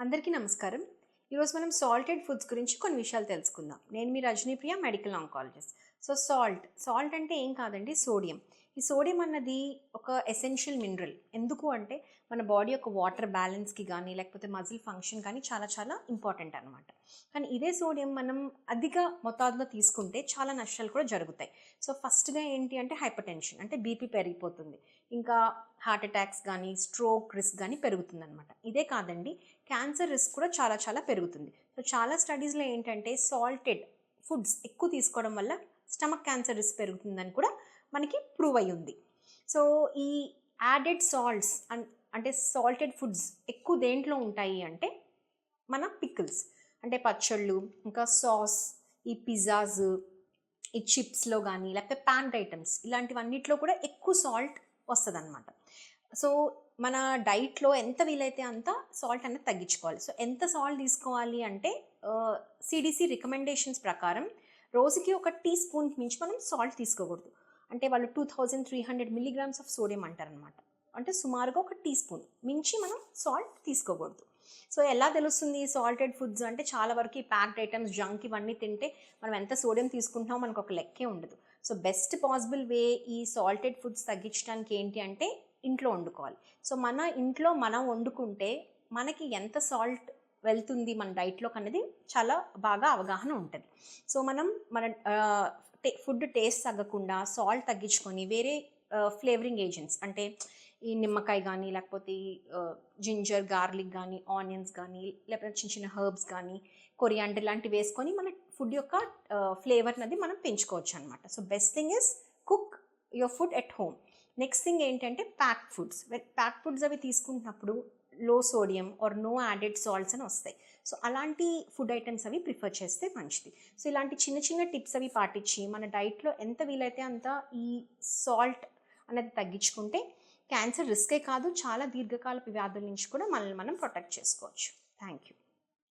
అందరికీ నమస్కారం. ఈరోజు మనం సాల్టెడ్ ఫుడ్స్ గురించి కొన్ని విషయాలు తెలుసుకుందాం. నేను మీ Rajanipriya medical oncologist. So salt salt అంటే ఏం కాదండి? సోడియం. ఈ సోడియం అన్నది ఒక ఎసెన్షియల్ మినరల్ ఎందుకు అంటే మన బాడీ యొక్క వాటర్ బ్యాలెన్స్కి కానీ లేకపోతే మజిల్ ఫంక్షన్ కానీ చాలా చాలా ఇంపార్టెంట్ అనమాట కానీ ఇదే సోడియం మనం అధిక మొత్తాదులో తీసుకుంటే చాలా నష్టాలు కూడా జరుగుతాయి. సో ఫస్ట్గా ఏంటి అంటే హైపర్ టెన్షన్ అంటే బీపీ పెరిగిపోతుంది. ఇంకా హార్ట్ అటాక్స్ కానీ స్ట్రోక్ రిస్క్ కానీ పెరుగుతుంది అనమాట ఇదే కాదండి క్యాన్సర్ రిస్క్ కూడా చాలా చాలా పెరుగుతుంది. సో చాలా స్టడీస్లో ఏంటంటే సాల్టెడ్ ఫుడ్స్ ఎక్కువ తీసుకోవడం వల్ల స్టమక్ క్యాన్సర్ రిస్క్ పెరుగుతుందని కూడా మనకి ప్రూవ్ అయి ఉంది సో ఈ యాడెడ్ సాల్ట్స్ అంటే సాల్టెడ్ ఫుడ్స్ ఎక్కువ దేంట్లో ఉంటాయి అంటే మన పికిల్స్ అంటే పచ్చళ్ళు ఇంకా సాస్ ఈ పిజ్జాస్ ఈ చిప్స్లో కానీ లేకపోతే ప్యాంట్ ఐటమ్స్ ఇలాంటివన్నిట్లో కూడా ఎక్కువ సాల్ట్ వస్తుంది అనమాట సో మన డైట్లో ఎంత వీలైతే అంత సాల్ట్ అనేది తగ్గించుకోవాలి. సో ఎంత సాల్ట్ తీసుకోవాలి అంటే సిడిసి రికమెండేషన్స్ ప్రకారం రోజుకి ఒక టీ స్పూన్ మించి మనం సాల్ట్ తీసుకోకూడదు. అంటే వాళ్ళు two thousand three hundred milligrams of sodium అంటారనమాట అంటే సుమారుగా ఒక టీ స్పూన్ మించి మనం సాల్ట్ తీసుకోకూడదు. సో ఎలా తెలుస్తుంది సాల్టెడ్ ఫుడ్స్ అంటే చాలా వరకు ఈ ప్యాక్డ్ ఐటమ్స్ జంక్ ఇవన్నీ తింటే మనం ఎంత సోడియం తీసుకుంటున్నామో మనకు ఒక లెక్కే ఉండదు. సో బెస్ట్ పాసిబుల్ వే ఈ సాల్టెడ్ ఫుడ్స్ తగ్గించడానికి ఏంటి అంటే ఇంట్లో వండుకోవాలి. సో మన ఇంట్లో మనం వండుకుంటే మనకి ఎంత సాల్ట్ వెళ్తుంది మన డైట్లోకి అనేది చాలా బాగా అవగాహన ఉంటుంది. సో మనం మన ఫుడ్ టేస్ట్ తగ్గకుండా సాల్ట్ తగ్గించుకొని వేరే ఫ్లేవరింగ్ ఏజెంట్స్ అంటే ఈ నిమ్మకాయ కానీ లేకపోతే జింజర్ గార్లిక్ కానీ ఆనియన్స్ కానీ లేకపోతే చిన్న చిన్న హర్బ్స్ కానీ కొరియాండర్ లాంటివి వేసుకొని మన ఫుడ్ యొక్క ఫ్లేవర్ అనేది మనం పెంచుకోవచ్చు అనమాట so best thing is cook your food at home. Next thing ఏంటంటే ప్యాక్ ఫుడ్స్. ప్యాక్ ఫుడ్స్ అవి తీసుకుంటున్నప్పుడు low sodium or no added salts అని వస్తాయి. సో అలాంటి ఫుడ్ ఐటమ్స్ అవి ప్రిఫర్ చేస్తే మంచిది. సో ఇలాంటి చిన్న చిన్న టిప్స్ అవి పాటించి మన డైట్లో ఎంత వీలైతే అంత ఈ సాల్ట్ అనేది తగ్గించుకుంటే క్యాన్సర్ రిస్కే కాదు చాలా దీర్ఘకాలపు వ్యాధుల నుంచి కూడా మనల్ని మనం ప్రొటెక్ట్ చేసుకోవచ్చు. Thank you